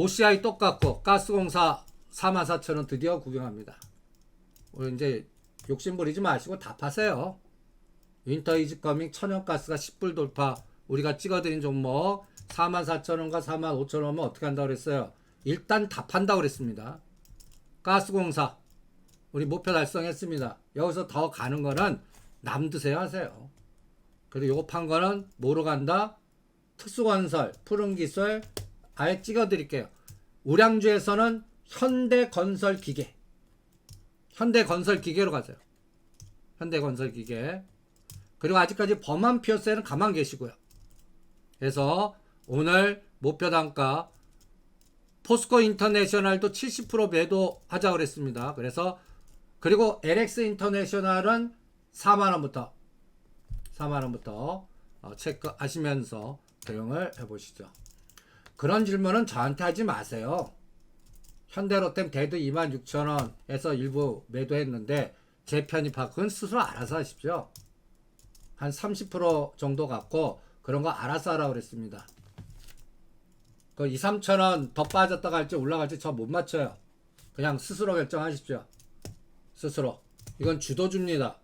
OCI 똑같고 가스공사 44,000원 드디어 구경합니다. 우리 이제 욕심 부리지 마시고 다 파세요. 윈터 이즈 커밍 천연가스가 10불 돌파 우리가 찍어드린 종목 44,000원과 45,000원은 어떻게 한다고 그랬어요? 일단 다 판다고 그랬습니다. 가스공사 우리 목표 달성했습니다. 여기서 더 가는 거는 남 드세요 하세요. 그리고 요거 판 거는 뭐로 간다? 특수건설, 푸른기술 아예 찍어드릴게요. 우량주에서는 현대건설기계 현대건설기계로 가세요. 현대건설기계 그리고 아직까지 범한 피어스에는 가만 계시고요. 그래서 오늘 목표 단가 포스코 인터내셔널도 70% 매도하자 그랬습니다. 그래서 그리고 LX 인터내셔널은 4만 원부터 4만 원부터 어, 체크하시면서 대응을 해보시죠. 그런 질문은 저한테 하지 마세요. 현대로템 대도 26,000원에서 일부 매도했는데 제 편입학은 스스로 알아서 하십시오. 한 30% 정도 갖고 그런 거 알아서 하라고 그랬습니다. 그 2, 3천 원 더 빠졌다가 할지 올라갈지 저 못 맞춰요. 그냥 스스로 결정하십시오. 스스로. 이건 주도주입니다.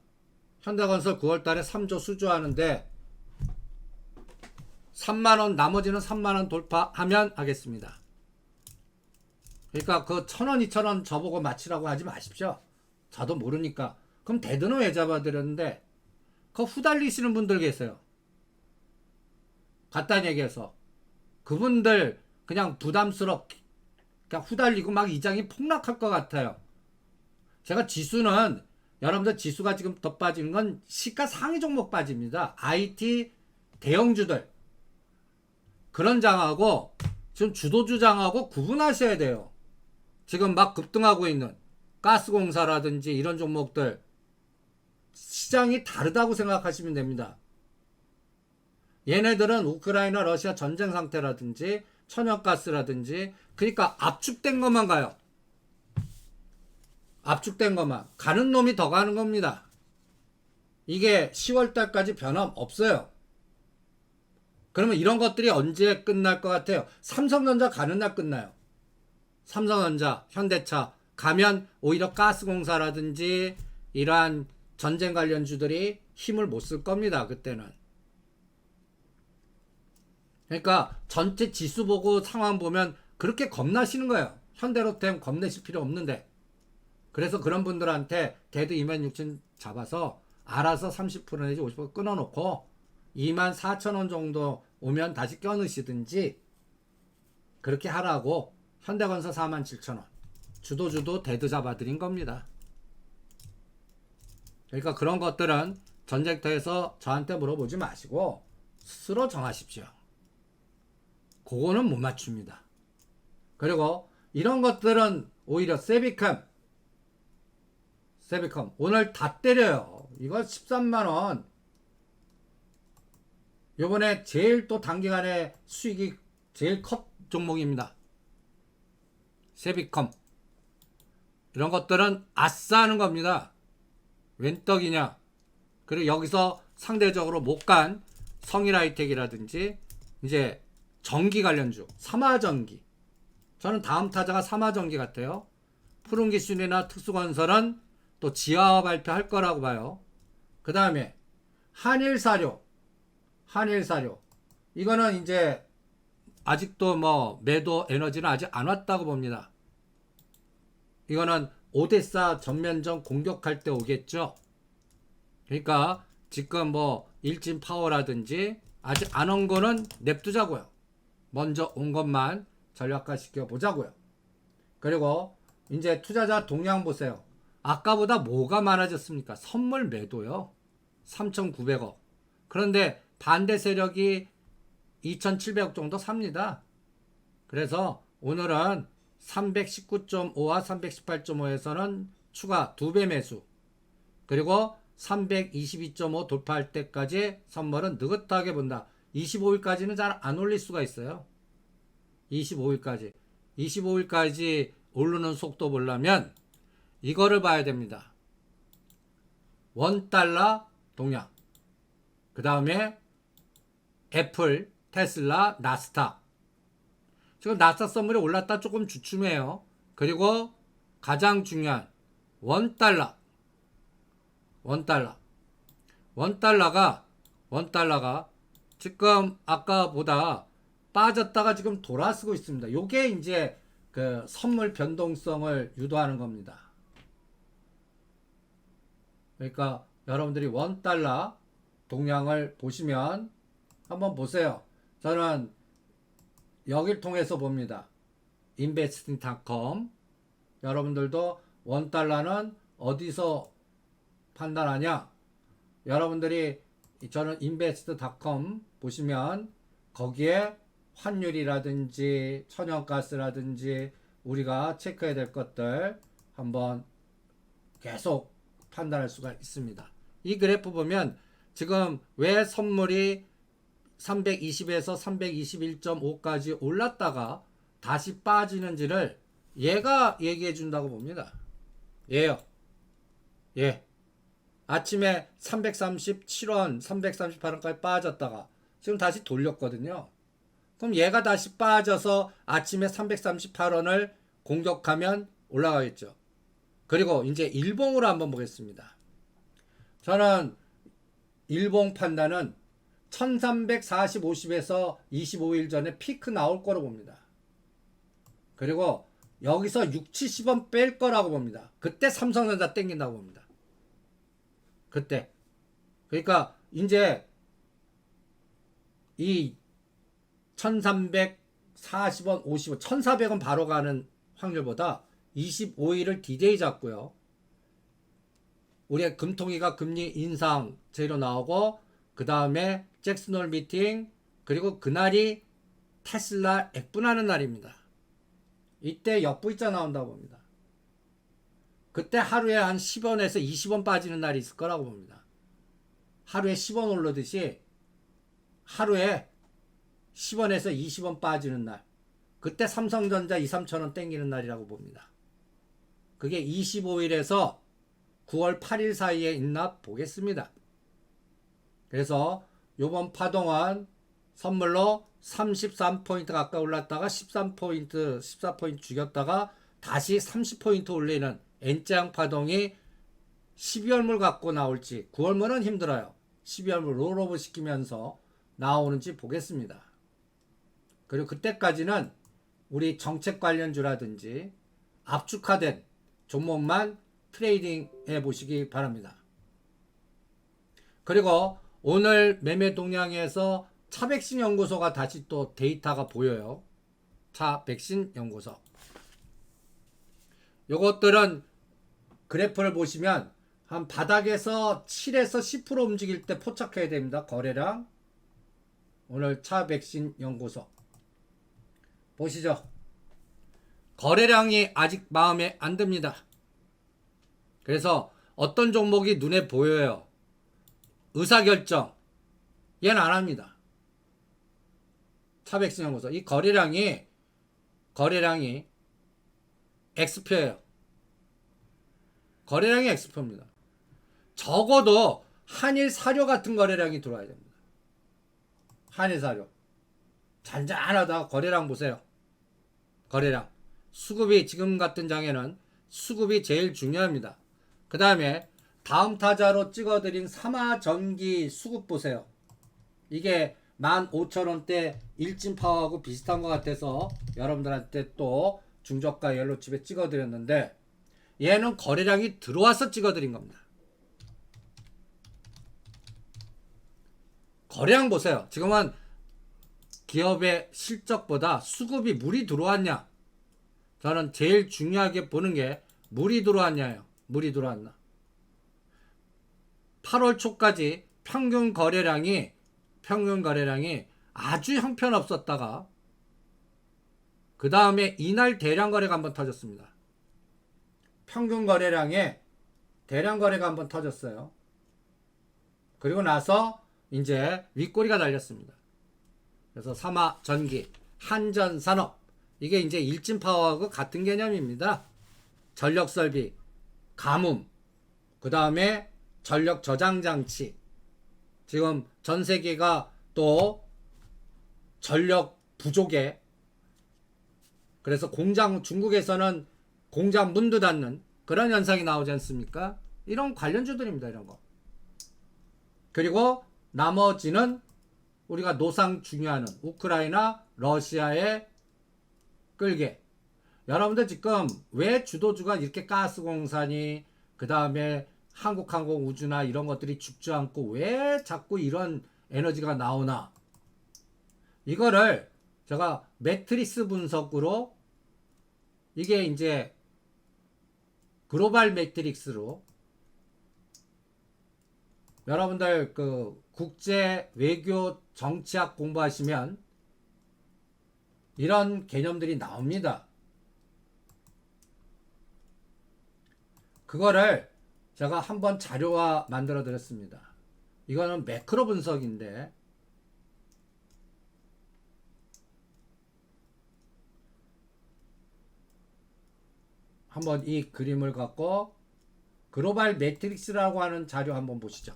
현대건설 9월달에 3조 수주하는데 3만 원 나머지는 3만 원 돌파하면 하겠습니다. 그러니까 그 천 원, 이천 원 저보고 맞히라고 하지 마십시오. 저도 모르니까. 그럼 대드는 왜 잡아드렸는데 그 후달리시는 분들 계세요. 간단히 얘기해서 그분들 그냥 부담스럽게 그냥 후달리고 막 이장이 폭락할 것 같아요. 제가 지수는 여러분들 지수가 지금 더 빠지는 건 시가 상위 종목 빠집니다. IT 대형주들 그런 장하고 지금 주도주 장하고 구분하셔야 돼요. 지금 막 급등하고 있는 가스공사라든지 이런 종목들 시장이 다르다고 생각하시면 됩니다. 얘네들은 우크라이나 러시아 전쟁 상태라든지 천연가스라든지 그러니까 압축된 것만 가요. 압축된 것만 가는 놈이 더 가는 겁니다. 이게 10월 달까지 변함 없어요. 그러면 이런 것들이 언제 끝날 것 같아요? 삼성전자 가는 날 끝나요. 삼성전자, 현대차 가면 오히려 가스공사라든지 이러한 전쟁 관련주들이 힘을 못 쓸 겁니다. 그때는. 그러니까 전체 지수 보고 상황 보면 그렇게 겁나시는 거예요. 현대로템 겁내실 필요 없는데. 그래서 그런 분들한테 2만 6천 잡아서 알아서 30% 내지 50% 끊어놓고 2만 4천 원 정도 오면 다시 껴넣으시든지 그렇게 하라고 현대건설 4만 7천 원 주도주도 대드 잡아드린 겁니다. 그러니까 그런 것들은 전쟁터에서 저한테 물어보지 마시고 스스로 정하십시오. 그거는 못 맞춥니다. 그리고 이런 것들은 오히려 세비컴 세비컴 오늘 다 때려요. 이거 13만원 요번에 제일 또 단기간에 수익이 제일 컷 종목입니다. 세비컴 이런 것들은 아싸 하는 겁니다. 웬 떡이냐 그리고 여기서 상대적으로 못 간 성일하이텍이라든지 이제 전기 관련주 삼화전기 저는 다음 타자가 삼화전기 같아요. 푸른기술이나 특수건설은 또 지하화 발표할 거라고 봐요. 그 다음에 한일사료, 한일사료. 이거는 이제 아직도 뭐 매도 에너지는 아직 안 왔다고 봅니다. 이거는 오데사 전면전 공격할 때 오겠죠. 그러니까 지금 뭐 일진 파워라든지 아직 안 온 거는 냅두자고요. 먼저 온 것만 전략화 시켜 보자고요. 그리고 이제 투자자 동향 보세요. 아까보다 뭐가 많아졌습니까? 선물 매도요. 3,900억. 그런데 반대 세력이 2,700억 정도 삽니다. 그래서 오늘은 319.5와 318.5에서는 추가 2배 매수. 그리고 322.5 돌파할 때까지 선물은 느긋하게 본다. 25일까지는 잘 안 올릴 수가 있어요. 25일까지. 25일까지 오르는 속도 보려면 이거를 봐야 됩니다. 원달러 동향. 그 다음에 애플, 테슬라, 나스닥. 지금 나스닥 선물이 올랐다 조금 주춤해요. 그리고 가장 중요한 원달러. 원달러. 원달러가 원달러가 지금 아까보다 빠졌다가 지금 돌아서고 있습니다. 요게 이제 그 선물 변동성을 유도하는 겁니다. 그러니까 여러분들이 원달러 동향을 보시면 한번 보세요. 저는 여길 통해서 봅니다. investing.com 여러분들도 원달러는 어디서 판단하냐? 여러분들이 저는 invest.com 보시면 거기에 환율이라든지 천연가스라든지 우리가 체크해야 될 것들 한번 계속 판단할 수가 있습니다. 이 그래프 보면 지금 왜 선물이 320에서 321.5까지 올랐다가 다시 빠지는지를 얘가 얘기해 준다고 봅니다. 얘요. 예. 아침에 337원, 338원까지 빠졌다가 지금 다시 돌렸거든요. 그럼 얘가 다시 빠져서 아침에 338원을 공격하면 올라가겠죠. 그리고 이제 일봉으로 한번 보겠습니다. 저는 일봉 판단은 1340, 50에서 25일 전에 피크 나올 거로 봅니다. 그리고 여기서 6, 70원 뺄 거라고 봅니다. 그때 삼성전자 땡긴다고 봅니다. 그때. 그러니까 이제 이 1340원, 50원, 1400원 바로 가는 확률보다 25일을 디데이 잡고요. 우리의 금통위가 금리 인상 제로 나오고 그 다음에 잭슨홀 미팅 그리고 그날이 테슬라 액분하는 날입니다. 이때 역부이자 나온다고 봅니다. 그때 하루에 한 10원에서 20원 빠지는 날이 있을 거라고 봅니다. 하루에 10원 오르듯이 하루에 10원에서 20원 빠지는 날. 그때 삼성전자 2, 3천원 땡기는 날이라고 봅니다. 그게 25일에서 9월 8일 사이에 있나 보겠습니다. 그래서 요번 파동은 선물로 33포인트 가까이 올랐다가 13포인트, 14포인트 죽였다가 다시 30포인트 올리는 N장 파동이 12월물 갖고 나올지 9월물은 힘들어요. 12월물 롤오버 시키면서 나오는지 보겠습니다. 그리고 그때까지는 우리 정책 관련주라든지 압축화된 종목만 트레이딩 해 보시기 바랍니다. 그리고 오늘 매매 동향에서 차 백신 연구소가 다시 또 데이터가 보여요. 차 백신 연구소. 요것들은 그래프를 보시면 한 바닥에서 7에서 10% 움직일 때 포착해야 됩니다. 거래량. 오늘 차 백신 연구소. 보시죠. 거래량이 아직 마음에 안 듭니다. 그래서 어떤 종목이 눈에 보여요. 의사결정. 얘는 안 합니다. 차백신 연구소. 이 거래량이, 거래량이 X표예요. 거래량이 X표입니다. 적어도 한일 사료 같은 거래량이 들어와야 됩니다. 한일 사료. 잔잔하다 거래량 보세요. 거래량. 수급이 지금 같은 장에는 수급이 제일 중요합니다. 그 다음에 다음 타자로 찍어드린 삼화전기 수급 보세요. 이게 15,000원대 일진파워하고 비슷한 것 같아서 여러분들한테 또 중저가 옐로칩에 찍어드렸는데 얘는 거래량이 들어와서 찍어드린 겁니다. 거래량 보세요. 지금은 기업의 실적보다 수급이 물이 들어왔냐? 저는 제일 중요하게 보는 게 물이 들어왔냐요. 물이 들어왔나? 8월 초까지 평균 거래량이 평균 거래량이 아주 형편없었다가 그 다음에 이날 대량 거래가 한번 터졌습니다. 평균 거래량에 대량 거래가 한번 터졌어요. 그리고 나서 이제 윗꼬리가 달렸습니다. 그래서 삼화 전기, 한전 산업 이게 이제 일진 파워하고 같은 개념입니다. 전력 설비, 가뭄, 그 다음에 전력 저장 장치. 지금 전 세계가 또 전력 부족에 그래서 공장 중국에서는 공장 문도 닫는 그런 현상이 나오지 않습니까? 이런 관련주들입니다. 이런 거. 그리고 나머지는 우리가 노상 중요하는 우크라이나, 러시아의 끌게. 여러분들 지금 왜 주도주가 이렇게 가스공사니 그 다음에 한국항공 우주나 이런 것들이 죽지 않고 왜 자꾸 이런 에너지가 나오나? 이거를 제가 매트리스 분석으로 이게 이제 글로벌 매트릭스로 여러분들 그 국제 외교 정치학 공부하시면 이런 개념들이 나옵니다. 그거를 제가 한번 자료화 만들어 드렸습니다. 이거는 매크로 분석인데 한번 이 그림을 갖고 글로벌 매트릭스라고 하는 자료 한번 보시죠.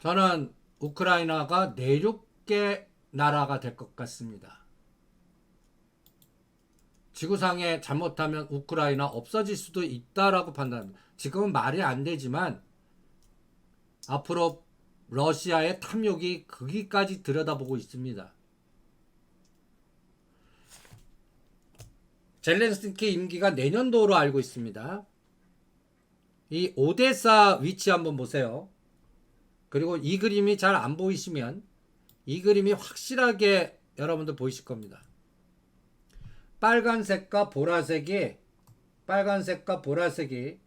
저는 우크라이나가 내륙계 나라가 될 것 같습니다. 지구상에 잘못하면 우크라이나 없어질 수도 있다라고 판단합니다. 지금은 말이 안 되지만 앞으로 러시아의 탐욕이 거기까지 들여다보고 있습니다. 젤렌스키 임기가 내년도로 알고 있습니다. 이 오데사 위치 한번 보세요. 그리고 이 그림이 잘 안 보이시면 이 그림이 확실하게 여러분들 보이실 겁니다. 빨간색과 보라색이 빨간색과 보라색이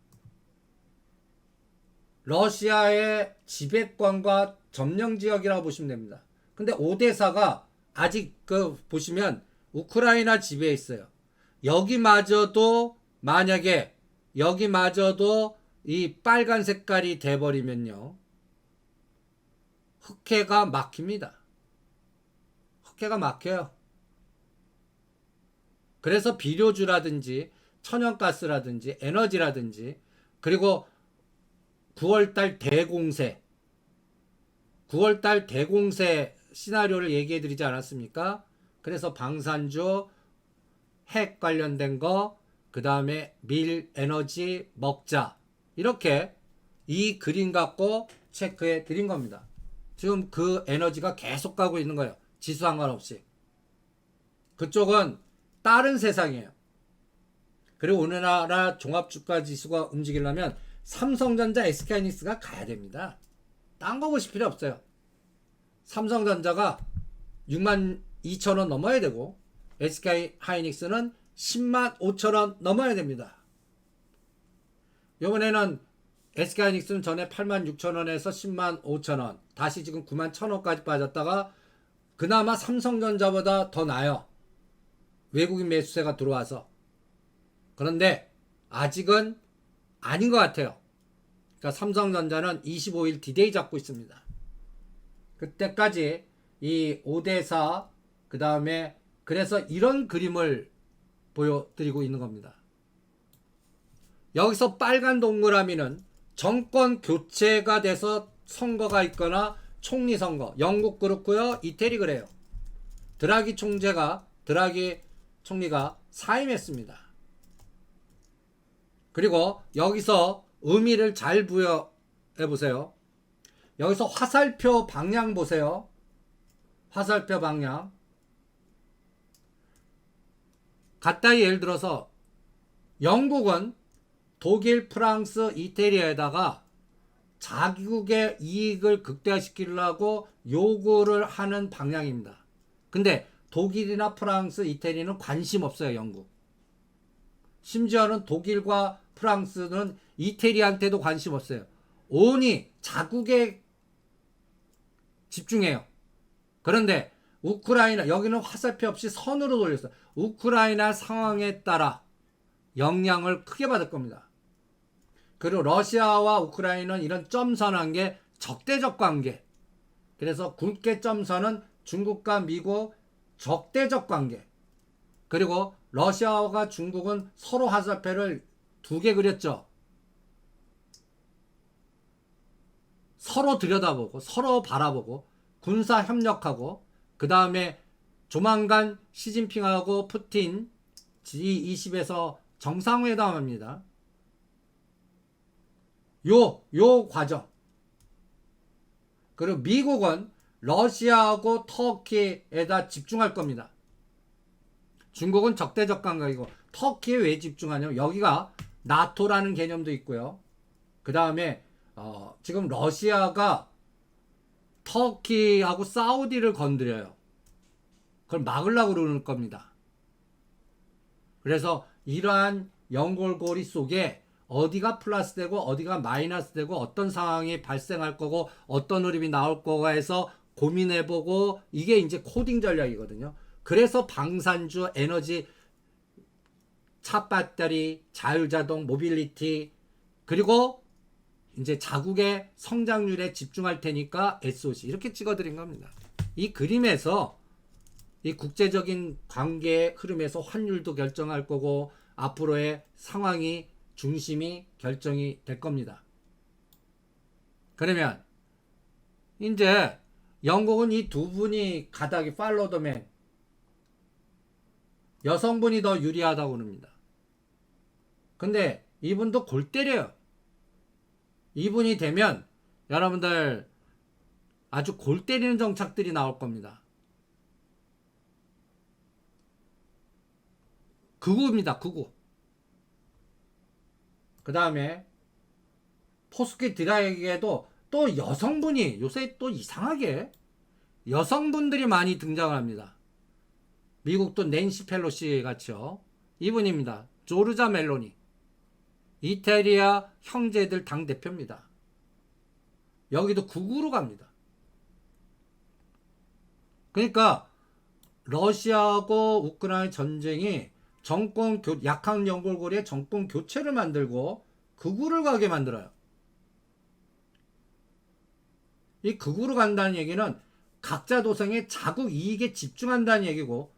러시아의 지배권과 점령 지역이라고 보시면 됩니다. 근데 오데사가 아직 그 보시면 우크라이나 지배에 있어요. 여기마저도 만약에 여기마저도 이 빨간 색깔이 돼버리면요. 흑해가 막힙니다. 흑해가 막혀요. 그래서 비료주라든지 천연가스라든지 에너지라든지 그리고 9월달 대공세 9월달 대공세 시나리오를 얘기해 드리지 않았습니까? 그래서 방산주 핵 관련된 거, 그 다음에 밀, 에너지, 먹자. 이렇게 이 그림 갖고 체크해 드린 겁니다. 지금 그 에너지가 계속 가고 있는 거예요. 지수 상관없이. 그쪽은 다른 세상이에요. 그리고 우리나라 종합주가 지수가 움직이려면 삼성전자, SK하이닉스가 가야 됩니다. 딴 거 보실 필요 없어요. 삼성전자가 6만 2천 원 넘어야 되고 SK 하이닉스는 10만 5천 원 넘어야 됩니다. 이번에는 SK 하이닉스는 전에 8만 6천 원에서 10만 5천 원, 다시 지금 9만 1천 원까지 빠졌다가 그나마 삼성전자보다 더 나아요. 외국인 매수세가 들어와서. 그런데 아직은 아닌 것 같아요. 그러니까 삼성전자는 25일 디데이 잡고 있습니다. 그때까지 이 5대4 그 다음에 그래서 이런 그림을 보여드리고 있는 겁니다. 여기서 빨간 동그라미는 정권 교체가 돼서 선거가 있거나 총리 선거. 영국 그렇고요. 이태리 그래요. 드라기 총재가 드라기 총리가 사임했습니다. 그리고 여기서 의미를 잘 부여해 보세요. 여기서 화살표 방향 보세요. 화살표 방향. 갖다 예를 들어서 영국은 독일, 프랑스, 이태리에다가 자국의 이익을 극대화시키려고 요구를 하는 방향입니다. 근데 독일이나 프랑스, 이태리는 관심 없어요, 영국. 심지어는 독일과 프랑스는 이태리한테도 관심 없어요. 온이 자국에 집중해요. 그런데 우크라이나 여기는 화살표 없이 선으로 돌렸어요. 우크라이나 상황에 따라 영향을 크게 받을 겁니다. 그리고 러시아와 우크라이나는 이런 점선한 게 적대적 관계. 그래서 굵게 점선은 중국과 미국 적대적 관계. 그리고 러시아와 중국은 서로 화살표를 두 개 그렸죠. 서로 들여다보고 서로 바라보고 군사 협력하고 그 다음에 조만간 시진핑하고 푸틴 G20에서 정상회담합니다. 요, 요 과정. 그리고 미국은 러시아하고 터키에다 집중할 겁니다. 중국은 적대적 감각이고 터키에 왜 집중하냐면 여기가 나토라는 개념도 있고요. 그 다음에 어, 지금 러시아가 터키하고 사우디를 건드려요. 그걸 막으려고 그러는 겁니다. 그래서 이러한 연골고리 속에 어디가 플러스 되고 어디가 마이너스 되고 어떤 상황이 발생할 거고 어떤 흐름이 나올 거가 해서 고민해 보고 이게 이제 코딩 전략이거든요. 그래서 방산주 에너지 차 배터리 자율자동 모빌리티 그리고 이제 자국의 성장률에 집중할 테니까 SOC 이렇게 찍어드린 겁니다. 이 그림에서 이 국제적인 관계의 흐름에서 환율도 결정할 거고 앞으로의 상황이 중심이 결정이 될 겁니다. 그러면 이제 영국은 이 두 분이 가닥이 팔로더맨 여성분이 더 유리하다고 그럽니다. 근데 이분도 골 때려요. 이분이 되면 여러분들 아주 골 때리는 정착들이 나올 겁니다. 극우입니다. 극우. 그 다음에 포스키 드라이에게도 또 여성분이 요새 또 이상하게 여성분들이 많이 등장을 합니다. 미국도 낸시 펠로시 같이요. 이분입니다. 조르자 멜로니. 이태리아 형제들 당 대표입니다. 여기도 극우로 갑니다. 그러니까 러시아하고 우크라이나 전쟁이 정권 교 약한 연골고리에 정권 교체를 만들고 극우를 가게 만들어요. 이 극우로 간다는 얘기는 각자 도생의 자국 이익에 집중한다는 얘기고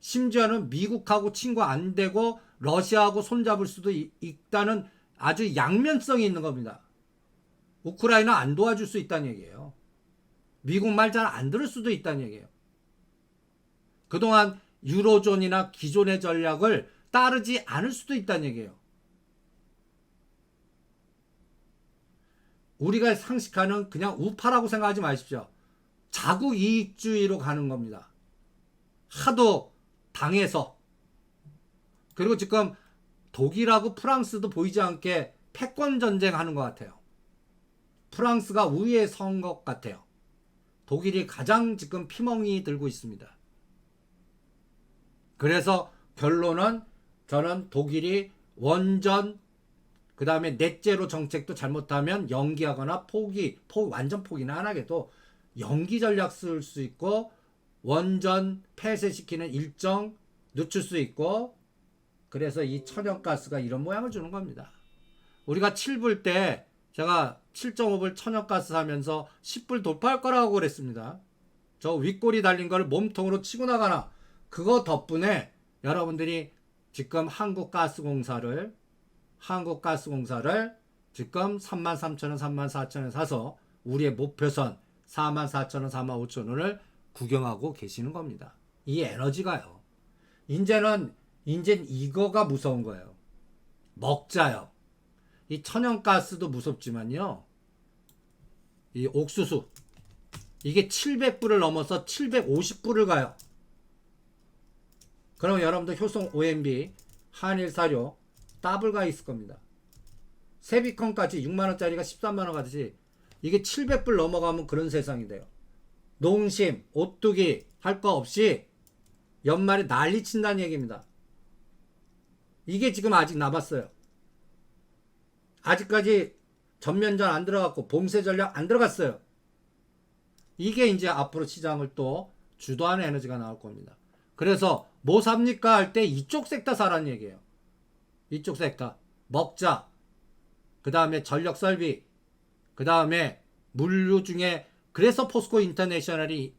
심지어는 미국하고 친구 안 되고 러시아하고 손잡을 수도 있, 있다는 아주 양면성이 있는 겁니다. 우크라이나 안 도와줄 수 있다는 얘기예요. 미국 말 잘 안 들을 수도 있다는 얘기예요. 그동안 유로존이나 기존의 전략을 따르지 않을 수도 있다는 얘기예요. 우리가 상식하는 그냥 우파라고 생각하지 마십시오. 자국 이익주의로 가는 겁니다. 하도 당해서 그리고 지금 독일하고 프랑스도 보이지 않게 패권 전쟁하는 것 같아요. 프랑스가 우위에 선 것 같아요. 독일이 가장 지금 피멍이 들고 있습니다. 그래서 결론은 저는 독일이 원전 그 다음에 넷제로 정책도 잘못하면 연기하거나 포기, 포 완전 포기는 안 하게도 연기 전략 쓸 수 있고 원전 폐쇄시키는 일정 늦출 수 있고 그래서 이 천연가스가 이런 모양을 주는 겁니다. 우리가 7불 때 제가 7.5불 천연가스 사면서 10불 돌파할 거라고 그랬습니다. 저 윗골이 달린 걸 몸통으로 치고 나가나 그거 덕분에 여러분들이 지금 한국가스공사를 한국가스공사를 지금 3만 3천 원, 3만 4천 원 사서 우리의 목표선 4만 4천 원, 4만 5천 원을 구경하고 계시는 겁니다. 이 에너지가요. 이제는 이젠 이거가 무서운 거예요. 먹자요. 이 천연가스도 무섭지만요. 이 옥수수 이게 700불을 넘어서 750불을 가요. 그럼 여러분들 효성 OMB 한일 사료 더블가 있을 겁니다. 세비컨까지 6만 원짜리가 13만 원 가듯이 이게 700불 넘어가면 그런 세상이 돼요. 농심, 오뚜기 할 거 없이 연말에 난리 친다는 얘기입니다. 이게 지금 아직 남았어요. 아직까지 전면전 안 들어갔고 봄새 전략 안 들어갔어요. 이게 이제 앞으로 시장을 또 주도하는 에너지가 나올 겁니다. 그래서 뭐 삽니까 할 때 이쪽 섹터 사라는 얘기예요. 이쪽 섹터 먹자. 그 다음에 전력 설비. 그 다음에 물류 중에 그래서 포스코 인터내셔널이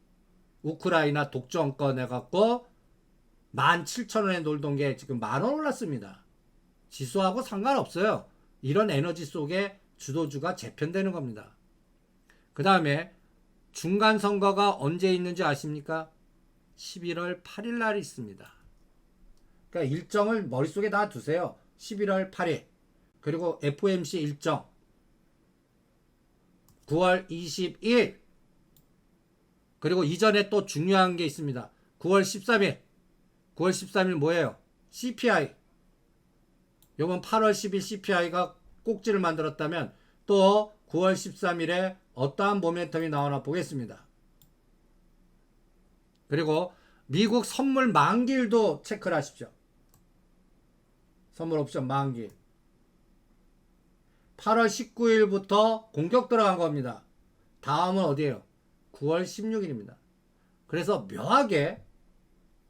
우크라이나 독점권 해갖고 17,000원에 놀던 게 지금 만원 올랐습니다. 지수하고 상관없어요. 이런 에너지 속에 주도주가 재편되는 겁니다. 그 다음에 중간 선거가 언제 있는지 아십니까? 11월 8일 날 있습니다. 그러니까 일정을 머릿속에 다 두세요. 11월 8일. 그리고 FOMC 일정 9월 22일. 그리고 이전에 또 중요한 게 있습니다. 9월 13일. 9월 13일 뭐예요? CPI. 요번 8월 10일 CPI가 꼭지를 만들었다면 또 9월 13일에 어떠한 모멘텀이 나오나 보겠습니다. 그리고 미국 선물 만기일도 체크를 하십시오. 선물 옵션 만기. 8월 19일부터 공격 들어간 겁니다. 다음은 어디예요? 9월 16일입니다. 그래서 묘하게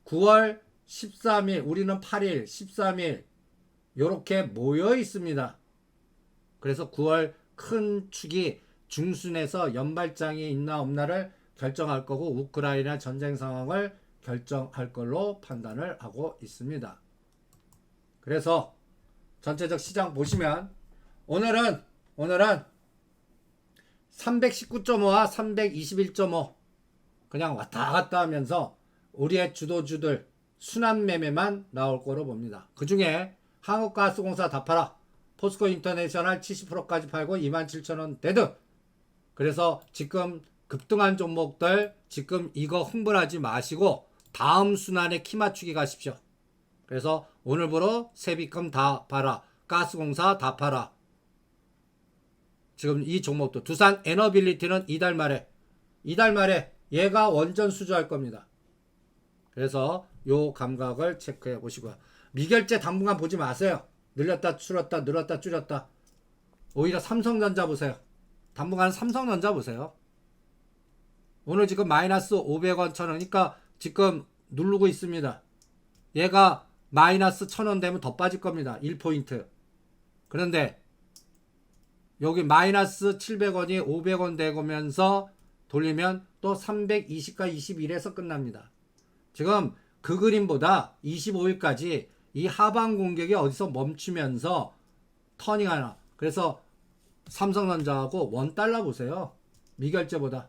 9월 13일, 우리는 8일, 13일 요렇게 모여 있습니다. 그래서 9월 큰 축이 중순에서 연발장이 있나 없나를 결정할 거고 우크라이나 전쟁 상황을 결정할 걸로 판단을 하고 있습니다. 그래서 전체적 시장 보시면 오늘은 오늘은 319.5와 321.5 그냥 왔다 갔다 하면서 우리의 주도주들 순환 매매만 나올 거로 봅니다. 그 중에 한국가스공사 다 팔아 포스코 인터내셔널 70%까지 팔고 27,000원 대등 그래서 지금 급등한 종목들 지금 이거 흥분하지 마시고 다음 순환에 키 맞추기 가십시오. 그래서 오늘부로 세비컴 다 팔아 가스공사 다 팔아 지금 이 종목도 두산 에너빌리티는 이달 말에 이달 말에 얘가 원전 수주할 겁니다. 그래서 요 감각을 체크해 보시고요. 미결제 당분간 보지 마세요. 늘렸다 줄였다 늘었다 줄였다. 오히려 삼성전자 보세요. 당분간 삼성전자 보세요. 오늘 지금 마이너스 500원 천 원이니까 지금 누르고 있습니다. 얘가 마이너스 1000원 되면 더 빠질 겁니다. 1포인트. 그런데 여기 마이너스 700원이 500원 되면서 돌리면 또 320과 21에서 끝납니다. 지금 그 그림보다 25일까지 이 하방 공격이 어디서 멈추면서 터닝 하나. 그래서 삼성전자하고 원달러 보세요. 미결제보다.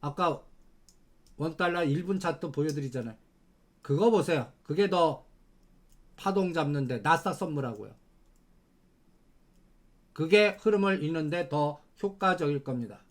아까 원달러 1분 차트 보여드리잖아요. 그거 보세요. 그게 더 파동 잡는데 나스닥 선물하고요. 그게 흐름을 잇는데 더 효과적일 겁니다.